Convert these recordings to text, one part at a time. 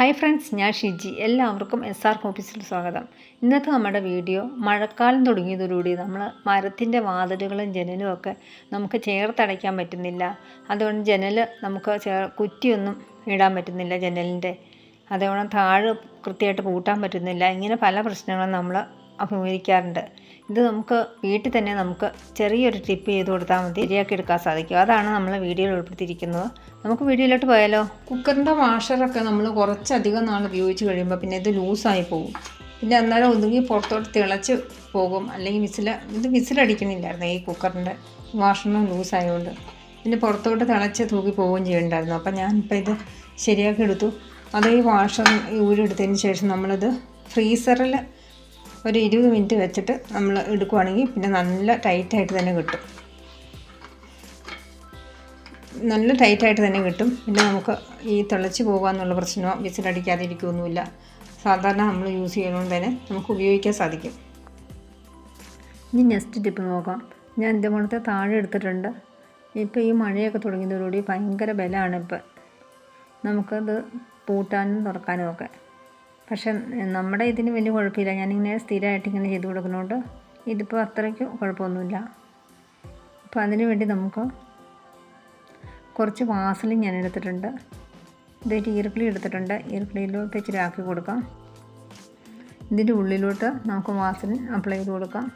Hi friends ഞാൻ ഷിജി. എല്ലാവർക്കും S R ഓഫീസിൽ സ്വാഗതം. ഇന്നത്തെ നമ്മുടെ വീഡിയോ മഴക്കാലം തുടങ്ങിയതോടുകൂടി നമ്മൾ മരത്തിന്റെ വാതിലുകളും ജനലും ഒക്കെ നമുക്ക് ചേർത്തടയ്ക്കാൻ പറ്റുന്നില്ല. അതുകൊണ്ട് ജനൽ നമുക്ക് കുറ്റിയൊന്നും ഇടാൻ പറ്റുന്നില്ല ജനലിന്റെ. അതേപോലെ താഴെ കൃത്യമായിട്ട് പൂട്ടാൻ പറ്റുന്നില്ല. ഇങ്ങനെ പല പ്രശ്നങ്ങളും നമ്മൾ അഭിമുഖീകരിക്കാറുണ്ട്. ഇത് നമുക്ക് വീട്ടിൽ തന്നെ നമുക്ക് ചെറിയൊരു ടിപ്പ് ചെയ്ത് കൊടുത്താൽ മതി. ശരിയാക്കി എടുക്കാൻ സാധിക്കും. അതാണ് നമ്മൾ വീഡിയോയിൽ ഉൾപ്പെടുത്തിയിരിക്കുന്നത്. നമുക്ക് വീഡിയോയിലോട്ട് പോയാലോ? കുക്കറിന്റെ വാഷറൊക്കെ നമ്മൾ കുറച്ചധികം നാൾ ഉപയോഗിച്ച് കഴിയുമ്പോൾ പിന്നെ ഇത് ലൂസായി പോകും. പിന്നെ അന്നേരം ഒന്നുകിൽ പുറത്തോട്ട് തിളച്ച് പോകും. അല്ലെങ്കിൽ വിസിൽ ഇത് വിസിലടിക്കണില്ലായിരുന്നു ഈ കുക്കറിന്റെ വാഷറിന് ലൂസായതുകൊണ്ട് പിന്നെ പുറത്തോട്ട് തിളച്ച് തൂക്കി പോവുകയും ചെയ്യുന്നുണ്ടായിരുന്നു അപ്പം ഞാനിപ്പോൾ ഇത് ശരിയാക്കി എടുത്തു. അത് ഈ വാഷർ ഊരെടുത്തതിന് ശേഷം നമ്മളിത് ഫ്രീസറിൽ ഒരു ഇരുപത് മിനിറ്റ് വെച്ചിട്ട് നമ്മൾ എടുക്കുവാണെങ്കിൽ പിന്നെ നല്ല ടൈറ്റായിട്ട് തന്നെ കിട്ടും. നല്ല ടൈറ്റായിട്ട് തന്നെ കിട്ടും. പിന്നെ നമുക്ക് ഈ തിളച്ച് പോകാമെന്നുള്ള പ്രശ്നമോ വിസിലടിക്കാതിരിക്കുകയൊന്നുമില്ല സാധാരണ നമ്മൾ യൂസ് ചെയ്യുന്നതുകൊണ്ട് തന്നെ നമുക്ക് ഉപയോഗിക്കാൻ സാധിക്കും. ഇനി നെക്സ്റ്റ് ടിപ്പ് നോക്കാം. ഞാൻ എന്റെ മുളത്തെ താഴെ എടുത്തിട്ടുണ്ട്. ഇപ്പോൾ ഈ മഴയൊക്കെ തുടങ്ങിയതോടുകൂടി ഭയങ്കര ബലമാണ് ഇപ്പം. നമുക്കത് പൂട്ടാനും തുറക്കാനും ഒക്കെ. പക്ഷെ നമ്മുടെ ഇതിന് വലിയ കുഴപ്പമില്ല. ഞാനിങ്ങനെ സ്ഥിരമായിട്ട് ഇങ്ങനെ ചെയ്ത് കൊടുക്കുന്നതുകൊണ്ട് ഇതിപ്പോൾ അത്രയ്ക്ക് കുഴപ്പമൊന്നുമില്ല. അപ്പോൾ അതിന് വേണ്ടി നമുക്ക് കുറച്ച് വാസലും ഞാൻ എടുത്തിട്ടുണ്ട്. ഇതായിട്ട് ഈർക്കിളി എടുത്തിട്ടുണ്ട്. ഈർക്കിളിയിലോട്ട് ഇച്ചിരി ആക്കി കൊടുക്കാം. ഇതിന്റെ ഉള്ളിലോട്ട് നമുക്ക് വാസലിൻ അപ്ലൈ ചെയ്ത് കൊടുക്കാം.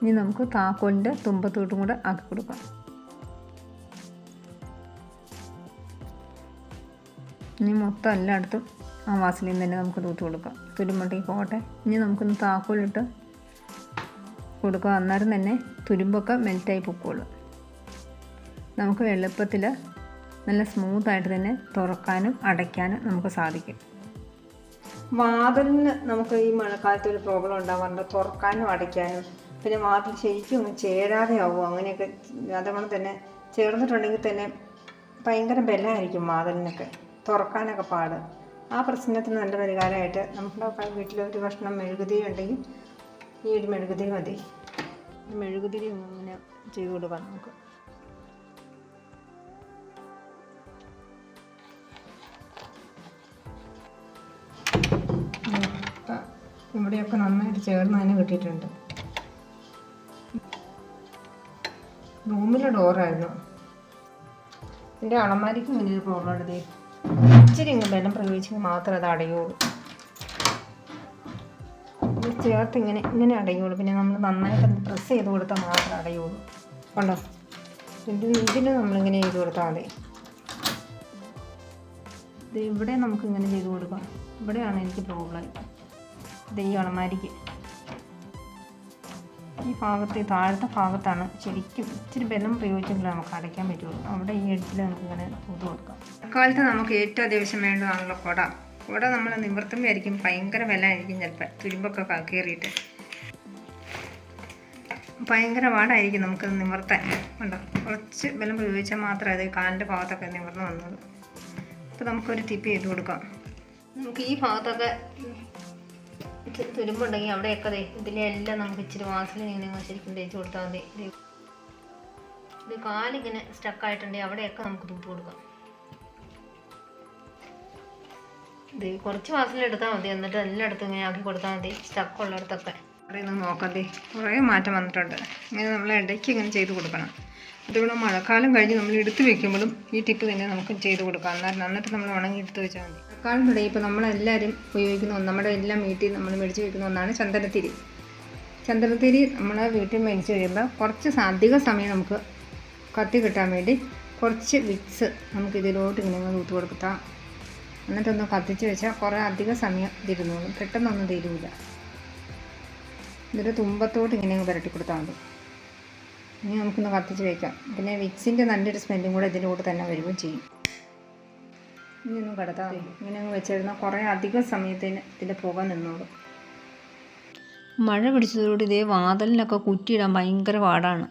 ഇനി നമുക്ക് താക്കോലിന്റെ തുമ്പത്തോട്ടും കൂടെ ആക്കി കൊടുക്കാം. ഇനി മൊത്തം എല്ലായിടത്തും ആ വാസലിൻ തന്നെ നമുക്ക് തൂത്ത് കൊടുക്കാം. തുരുമ്പട്ടി പോകട്ടെ. ഇനി നമുക്കൊന്ന് താക്കോലിട്ട് കൊടുക്കുക അന്നേരം തന്നെ തുരുമ്പൊക്കെ മെൽറ്റായി പൊക്കോളും. നമുക്ക് എളുപ്പത്തിൽ നല്ല സ്മൂത്തായിട്ട് തന്നെ തുറക്കാനും അടയ്ക്കാനും നമുക്ക് സാധിക്കും. വാതിലിന് നമുക്ക് ഈ മഴക്കാലത്ത് ഒരു പ്രോബ്ലം ഉണ്ടാകാറുണ്ട് തുറക്കാനും അടയ്ക്കാനും. പിന്നെ വാതിൽ ശരിക്കും ഒന്ന് ചേരാതെ ആവും അങ്ങനെയൊക്കെ അതുകൊണ്ട് തന്നെ ചേർന്നിട്ടുണ്ടെങ്കിൽ തന്നെ ഭയങ്കര ബലമായിരിക്കും വാതിലിനൊക്കെ. തുറക്കാനൊക്കെ പാട്. ആ പ്രശ്നത്തിന് നല്ല പരിഹാരമായിട്ട് നമ്മുടെ വീട്ടിൽ ഒരു കഷ്ണം മെഴുകുതിരി ഉണ്ടെങ്കിൽ ഈ ഒരു മെഴുകുതിരി മതി. മെഴുകുതിരി ഇങ്ങനെ ചെയ്ത് കൊടുക്കാം നമുക്ക്. ഇവിടെയൊക്കെ നന്നായിട്ട് ചേർന്ന് തന്നെ കിട്ടിയിട്ടുണ്ട്. റൂമിലെ ഡോറായിരുന്നു എന്റെ അളമാരിക്കും ഒരു പ്രോബ്ലം ഉണ്ട് ഇച്ചിരി ഇങ്ങനെ ബലം പ്രയോഗിച്ചെങ്കിൽ മാത്രമേ അത് അടയുള്ളൂ. ചേർത്ത് ഇങ്ങനെ ഇങ്ങനെ അടയുള്ളൂ. പിന്നെ നമ്മൾ നന്നായിട്ട് പ്രസ് ചെയ്ത് കൊടുത്താൽ മാത്രമേ അടയുള്ളൂ. കണ്ടോ? ഇത് ഇതിന് നമ്മളിങ്ങനെ ചെയ്ത് കൊടുത്താൽ മതി. ഇത് ഇവിടെ നമുക്ക് ഇങ്ങനെ ചെയ്ത് കൊടുക്കാം. ഇവിടെയാണ് എനിക്ക് പ്രോബ്ലം ഇത് ഈ അളമാരിക്ക് ഈ ഭാഗത്ത് താഴത്തെ ഭാഗത്താണ് ശരിക്കും ഇച്ചിരി ബലം പ്രയോഗിച്ചെങ്കിൽ നമുക്ക് അടയ്ക്കാൻ പറ്റുള്ളൂ. അവിടെ ഈ എഡ്ജിൽ നമുക്ക് ഇങ്ങനെ തൂത്ത് കൊടുക്കാം. അക്കാലത്ത് നമുക്ക് ഏറ്റവും അത്യാവശ്യം വേണ്ടതാണല്ലോ കുട. കുട നമ്മൾ നിവർത്തുമ്പോഴായിരിക്കും ഭയങ്കര വില ആയിരിക്കും ചിലപ്പോൾ. തുരുമ്പൊക്കെ കയറിയിട്ട്. ഭയങ്കര പാടായിരിക്കും നമുക്ക് നിവർത്താൻ. ഉണ്ടോ കുറച്ച് ബലം പ്രയോഗിച്ചാൽ മാത്രമേ അത് കാലിന്റെ ഭാഗത്തൊക്കെ നിവർന്ന് വന്നത് അപ്പോൾ നമുക്കൊരു ടിപ്പ് ചെയ്ത് കൊടുക്കാം. നമുക്ക് ഈ ഭാഗത്തൊക്കെ തുരുമ്പുണ്ടെങ്കിൽ അവിടെയൊക്കെ ദേ ഇതിലെല്ലാം നമുക്ക് ഇച്ചിരി വാസലിൻ ഇങ്ങനെ ശരിക്കും തേച്ച് കൊടുത്താൽ മതി. ഇത് കാലിങ്ങനെ സ്റ്റക്കായിട്ടുണ്ടെങ്കിൽ അവിടെയൊക്കെ നമുക്ക് തൂത്ത് കൊടുക്കാം. ഇത് കുറച്ച് വാസലിൻ എടുത്താൽ മതി. എന്നിട്ട് എല്ലായിടത്തും ഇങ്ങനെ ആക്കി കൊടുത്താൽ മതി. സ്റ്റക്ക് ഉള്ളിടത്തൊക്കെ. നോക്കാം ദേ. കുറേ മാറ്റം വന്നിട്ടുണ്ട്. ഇങ്ങനെ നമ്മൾ ഇടയ്ക്ക് ഇങ്ങനെ ചെയ്ത് കൊടുക്കണം. അതുകൊണ്ട് മഴക്കാലം കഴിഞ്ഞ് നമ്മൾ എടുത്ത് വെക്കുമ്പോഴും ഈ ടിപ്പ് തന്നെ നമുക്ക് ചെയ്ത് കൊടുക്കാം. എന്നാൽ എന്നിട്ട് നമ്മൾ ഉണങ്ങി എടുത്ത് വെച്ചാൽ മതി. മഴക്കാലം തുടങ്ങി ഇപ്പോൾ നമ്മളെല്ലാവരും ഉപയോഗിക്കുന്ന ഒന്ന് നമ്മുടെ എല്ലാം വീട്ടിൽ നമ്മൾ മേടിച്ച് വെക്കുന്ന ഒന്നാണ് ചന്ദനത്തിരി. ചന്ദനത്തിരി നമ്മൾ വീട്ടിൽ മേടിച്ച് കഴിയുമ്പോൾ കുറച്ച് അധിക സമയം നമുക്ക് കത്തി കിട്ടാൻ വേണ്ടി കുറച്ച് വിക്സ് നമുക്ക് ഇതിലോട്ട് ഇങ്ങനെ തൂത്ത് കൊടുത്താൽ എന്നിട്ടൊന്ന് കത്തിച്ച് വെച്ചാൽ കുറേ അധിക സമയം തിരുന്നോളും പെട്ടെന്നൊന്നും തീരുമില്ല ഇതിന്റെ തുമ്പത്തോട്ട് ഇങ്ങനെ പുരട്ടി കൊടുത്താൽ മതി. ഇനി നമുക്കൊന്ന് കത്തിച്ച് വയ്ക്കാം പിന്നെ വിക്സിന്റെ നല്ലൊരു സ്മെല്ലും കൂടെ ഇതിന്റെ കൂടെ തന്നെ വരികയും ചെയ്യും. ഇനി ഒന്നും കടത്താം. ഇങ്ങനെ അങ്ങ് വെച്ചിരുന്നാൽ കുറേ അധികം സമയത്തിന് ഇതിന്റെ പുക നിന്നോളും. മഴ പിടിച്ചതോടെ ഇതേ വാതിലിനൊക്കെ കുറ്റിയിടാൻ ഭയങ്കര പാടാണ്.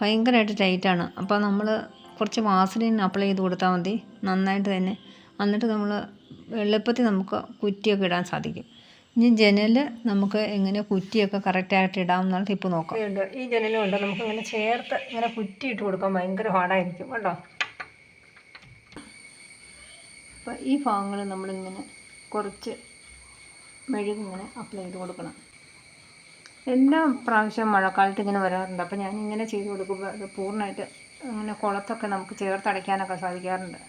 ഭയങ്കരമായിട്ട് ടൈറ്റാണ്. അപ്പോൾ നമ്മൾ കുറച്ച് വാസലിൻ അപ്ലൈ ചെയ്ത് കൊടുത്താൽ മതി. നന്നായിട്ട് തന്നെ. എന്നിട്ട് നമ്മൾ എളുപ്പത്തിൽ നമുക്ക് കുറ്റിയൊക്കെ ഇടാൻ സാധിക്കും. ഇനി ജനൽ നമുക്ക് എങ്ങനെ കുറ്റിയൊക്കെ കറക്റ്റായിട്ട് ഇടാം എന്നുള്ള ടിപ്പ് നോക്കാം. ഉണ്ട് ഈ ജനലും ഉണ്ട്. നമുക്ക് ഇങ്ങനെ ചേർത്ത് ഇങ്ങനെ കുറ്റി ഇട്ട് കൊടുക്കാൻ ഭയങ്കര ഹാർഡായിരിക്കും കേട്ടോ. അപ്പോൾ ഈ ഭാഗങ്ങൾ നമ്മളിങ്ങനെ കുറച്ച് മെഴുകിങ്ങനെ അപ്ലൈ ചെയ്ത് കൊടുക്കണം. എല്ലാ പ്രാവശ്യം മഴക്കാലത്ത് ഇങ്ങനെ വരാറുണ്ട്. അപ്പോൾ ഞാൻ ഇങ്ങനെ ചെയ്ത് കൊടുക്കുമ്പോൾ അത് പൂർണമായിട്ട് അങ്ങനെ കുളത്തൊക്കെ നമുക്ക് ചേർത്തടയ്ക്കാനൊക്കെ സാധിക്കാറുണ്ട്.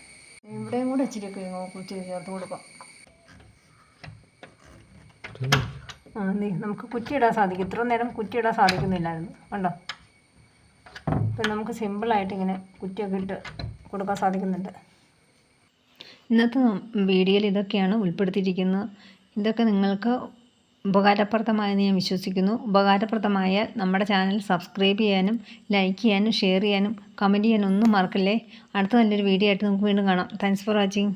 ഇവിടെയും കൂടെ ഇച്ചിരി കുറിച്ച് ചേർത്ത് കൊടുക്കാം. നമുക്ക് കുറ്റിയിടാൻ സാധിക്കും. ഇത്ര നേരം കുറ്റിയിടാൻ സാധിക്കുന്നില്ലായിരുന്നു. കണ്ടോ? ഇപ്പം നമുക്ക് സിമ്പിളായിട്ട് ഇങ്ങനെ കുറ്റിയൊക്കെ ഇട്ട് കൊടുക്കാൻ സാധിക്കുന്നുണ്ട്. ഇന്നത്തെ വീഡിയോയിൽ ഇതൊക്കെയാണ് ഉൾപ്പെടുത്തിയിരിക്കുന്നത്. ഇതൊക്കെ നിങ്ങൾക്ക് ഉപകാരപ്രദമായെന്ന് ഞാൻ വിശ്വസിക്കുന്നു. ഉപകാരപ്രദമായ നമ്മുടെ ചാനൽ സബ്സ്ക്രൈബ് ചെയ്യാനും ലൈക്ക് ചെയ്യാനും ഷെയർ ചെയ്യാനും കമന്റ് ചെയ്യാനും ഒന്നും മറക്കല്ലേ? അടുത്ത നല്ലൊരു വീഡിയോ ആയിട്ട് നമുക്ക് വീണ്ടും കാണാം. Thanks for watching